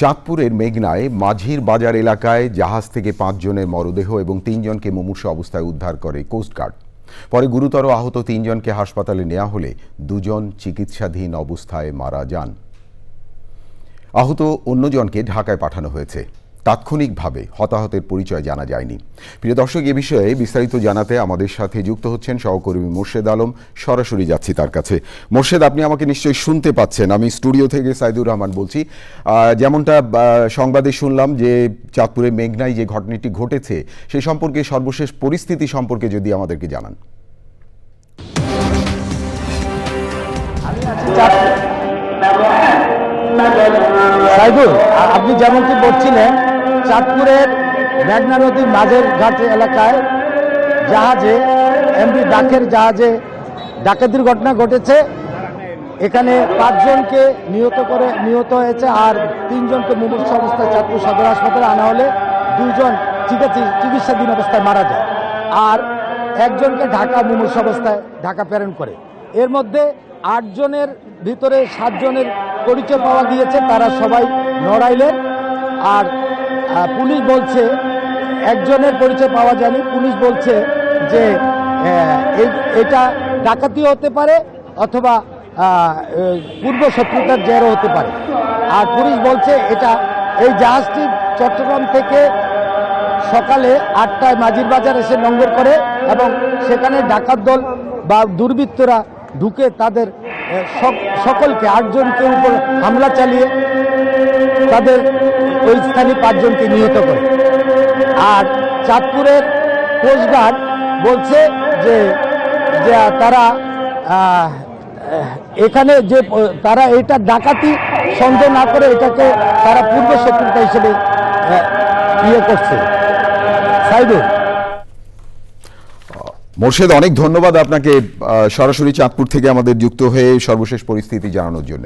চাঁদপুরের মেঘনায় মাঝির বাজার এলাকায় জাহাজ থেকে পাঁচজনের মরদেহ এবং তিনজনকে মুমূর্ষ অবস্থায় উদ্ধার করে কোস্টগার্ড পরে গুরুতর আহত তিনজনকে হাসপাতালে নেওয়া হলে দুজন চিকিৎসাধীন অবস্থায় মারা যান। আহত অন্যজনকে ঢাকায় পাঠানো হয়েছে। তাৎক্ষণিকভাবে হতাহতের পরিচয় জানা যায়নি। প্রিয় দর্শক, এ বিষয়ে বিস্তারিত জানাতে আমাদের সাথে যুক্ত হচ্ছেন সহকর্মী মোর্শেদ আলম। সরাসরি যাচ্ছি তার কাছে। মোর্শেদ, আপনি আমাকে নিশ্চয়ই শুনতে পাচ্ছেন। আমি স্টুডিও থেকে সাইদুর রহমান বলছি। যেমনটা সংবাদে শুনলাম যে চাঁদপুরে মেঘনায় যে ঘটনাটি ঘটেছে সেই সম্পর্কে সর্বশেষ পরিস্থিতি সম্পর্কে যদি আমাদেরকে জানান। সাইদুল আপনি যেমনটি বলছিলেন, চাঁদপুরের মেঘনা নদীর মাঝের ঘাট এলাকায় জাহাজে এমবি ডাকের জাহাজে ডাকাতির ঘটনা ঘটেছে। এখানে পাঁচজনকে নিহত করে, নিহত হয়েছে আর তিনজনকে মুমূর্ষ অবস্থায় চাঁদপুর সদর হাসপাতালে আনা হলে চিকিৎসা- চিকিৎসাধীন অবস্থায় মারা যায়। আর একজনকে ঢাকা মুমূর্ষ অবস্থায় ঢাকা প্রেরণ করে। এর মধ্যে আটজনের ভিতরে সাতজনের পরিচয় পাওয়া গিয়েছে, তারা সবাই নড়াইলের আর পুলিশ বলছে, একজনের পরিচয় পাওয়া যায়নি। পুলিশ বলছে যে এটা ডাকাতিও হতে পারে অথবা পূর্ব শত্রুতার জেরও হতে পারে। আর পুলিশ বলছে, এটা এই জাহাজটি চট্টগ্রাম থেকে সকালে আটটায় মাঝির বাজার এসে নোঙ্গর করে এবং সেখানে ডাকাত দল বা দুর্বৃত্তরা ঢুকে তাদের সক- সকলকে আটজনকে উপর হামলা চালিয়ে তাদের ওই স্থানে পাঁচজনকে নিহত করে। আর চাঁদপুরের কোস্টগার্ড বলছে যে তারা এখানে যে তারা এটা ডাকাতি সন্দেহ না করে এটাকে তারা পূর্ব শত্রুতা হিসেবে ইয়ে করছে। সাইদুল। মোর্শেদ অনেক ধন্যবাদ আপনাকে সরাসরি চাঁদপুর থেকে আমাদের যুক্ত হয়ে সর্বশেষ পরিস্থিতি জানানোর জন্য।